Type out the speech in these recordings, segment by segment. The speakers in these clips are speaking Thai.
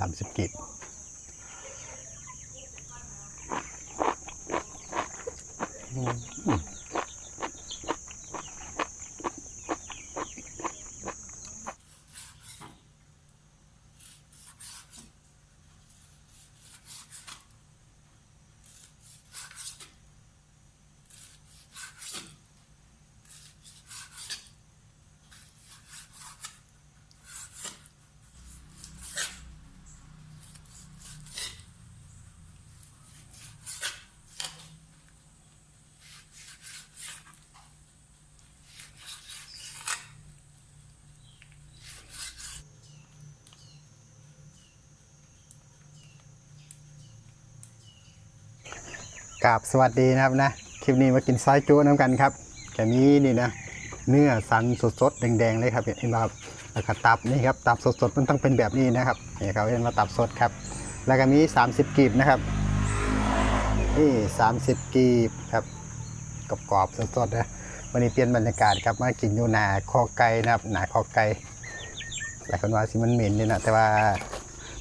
สามสิบกีบอืม กราบสวัสดีนะครับนะ คลิปนี้มากินไส้จุน้ำกันครับแค่นี้นี่นะ เนื้อสันสดๆแดงๆเลยครับเห็นไหมครับแล้วก็ตับนี่ครับตับสดๆมันต้องเป็นแบบนี้นะครับนี่เขาเรียกว่าตับสดครับ แล้วก็มี 30กีบนะครับนี่30กีบครับกรอบๆสดๆนะวันนี้เปลี่ยนบรรยากาศครับมากินอยู่หนาคอไก่นะครับหนาคอไก่หลายคนว่าสิมันเหม็นนี่นะแต่ว่า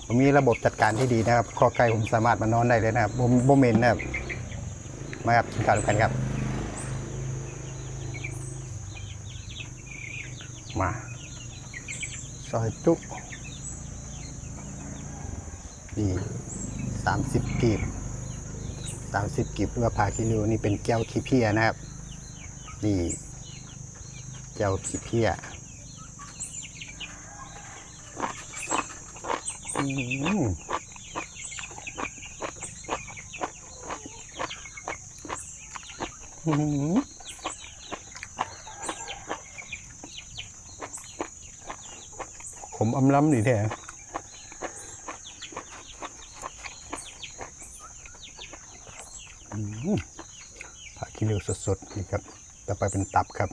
ผมมีระบบจัดการที่ดีนะครับคอไก่ผมสามารถมานอนได้เลยนะครับบ่บ่เหม็นนะครับ มาครับกินข้าวด้วยกันครับ มาซอยจุนี่สามสิบกีบสามสิบกีบเพื่อพาคิริวนี่เป็นแก้วขี้เพียนะครับ นี่แก้วขี้เพียอืม อื้อหือ ผมอำล้ำนี่แท้ผักขี้เหลวสดๆนี่ครับ ต่อไปเป็นตับครับ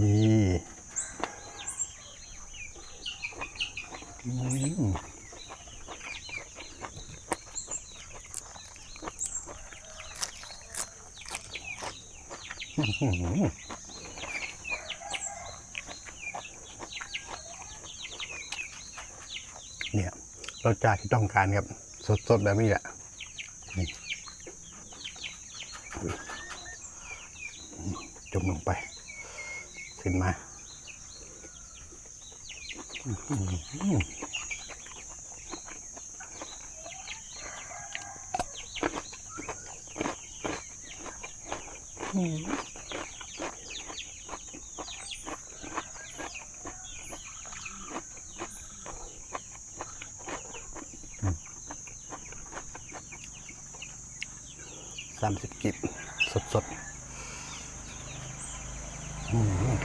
นี่อื้อหือ เนี่ย รสชาติที่ต้องการครับ สดๆแบบนี้แหละจุ่มลงไป ขึ้นมาอื้อามสิบกิบสดๆอื้อหือ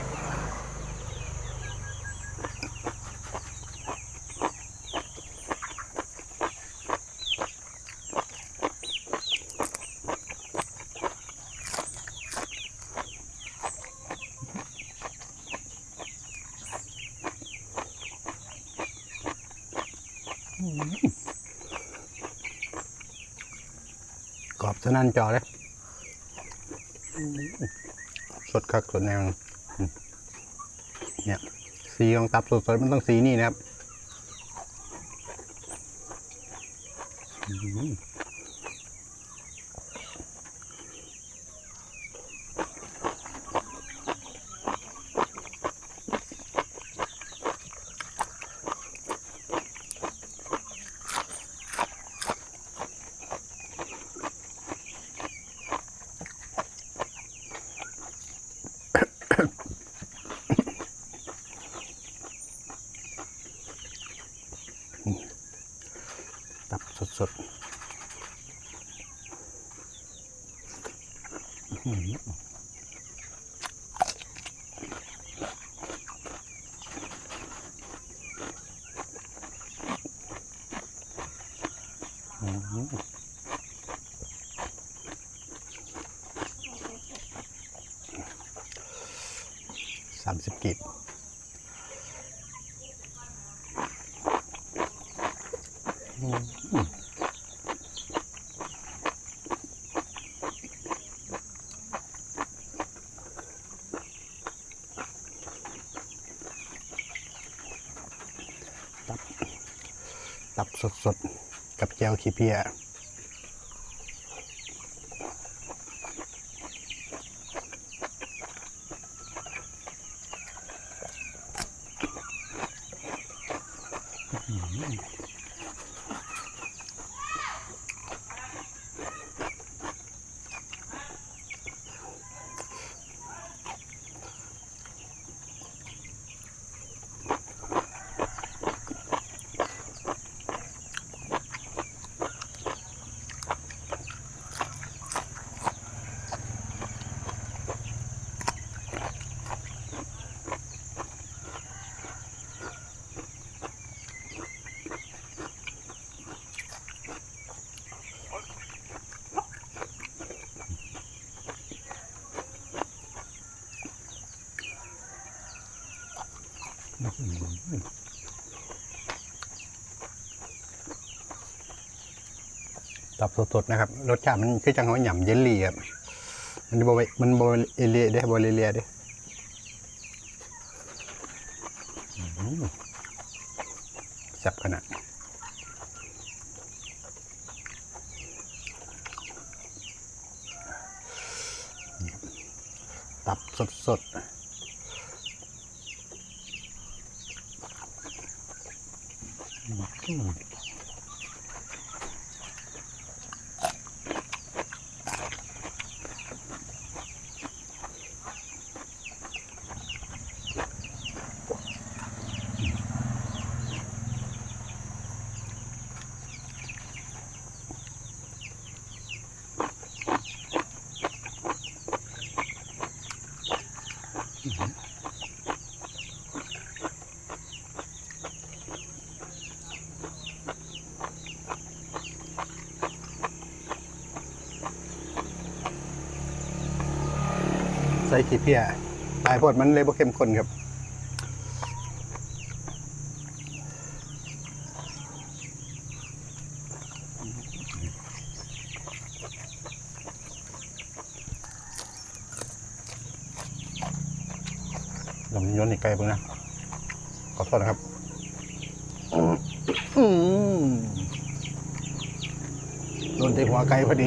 กรอบ สนั่นจอเลยสดคักสดแนวเนี่ยสีของตับสดๆมันต้องสีนี่นะครับอื้อหือตับสดๆอื้อหืออื้อหือ สามสิบกีบตับ ตับสดๆ กับแจวขี้เพีย ตับสดๆนะครับ รสชาติมันคือจังเขาหย่ำเยลลี่ครับมันโบมันโบเอเลียด้โบเอเลียด้อื้อหือแซ่บขนาดตับสดๆ อื้ ส่ขี้เพียปลายโพดมันเลยบ่เข้มข้นครับลองโยนให้ไกลเบ้างนะ ขอโทษนะครับอืมโดนเตะหัวไกลพอดี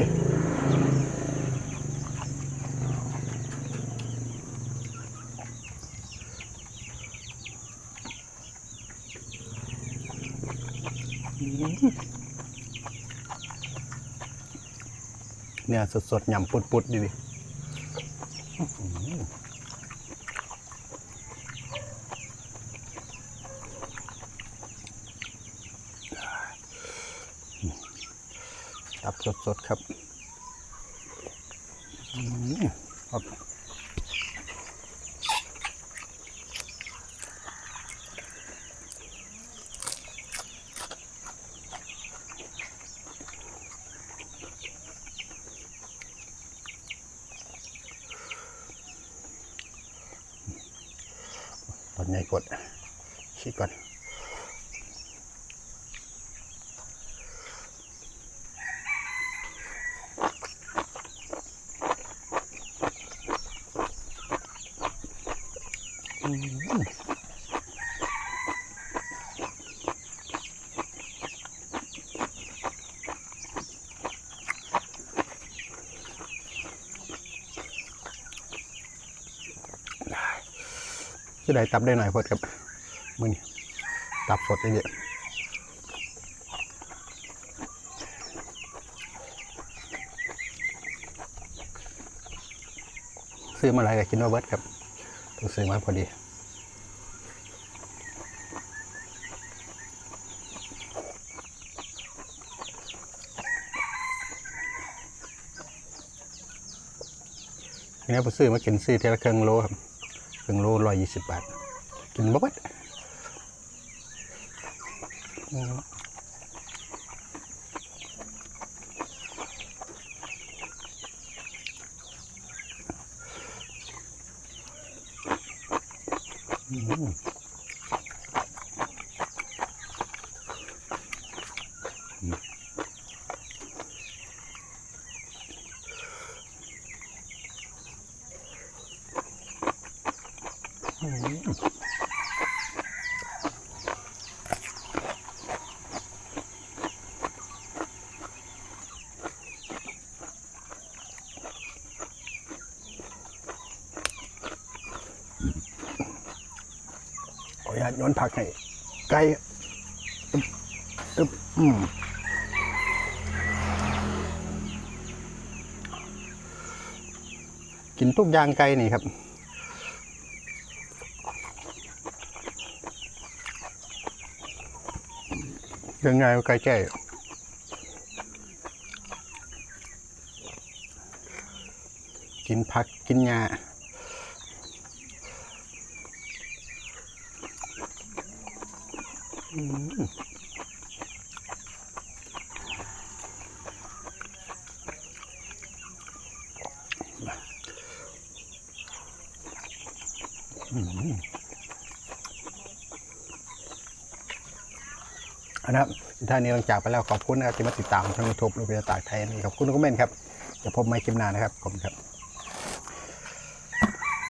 เนี่ยสดๆหยำปุดๆดีดิตับสดๆครับอืมครับ ตอนในี้กดคิดก่อน จะได้ตับได้หน่อยพอดครับมือนี้ตับสดเยอะซื้อมาอะไรก็กินว่าเบิร์ดครับต้องซื้อมาพอดีทีนี้ผมซื้อมากินซื้อเทละเครื่องโลครับ รึ่งโลร้อยยี่สิบบาท กินบ๊บดอืม อืมาตย้อนผักให้ไก่อึ๊บอืมกินทุกอย่างไก่นี่ครับยังไงก็ไก่แก่อยู่กินผักกินหญ้า นนะครับท่านนี้หลังจากไปแล้วขอบคุณนะครับที่มาติดตามทางยูทูบรูปเบียตากไทยนี่ขอบคุณทุกคอมเมนต์ครับจะพบไม่คลิปหน้านะครับ ขอบคุณครับ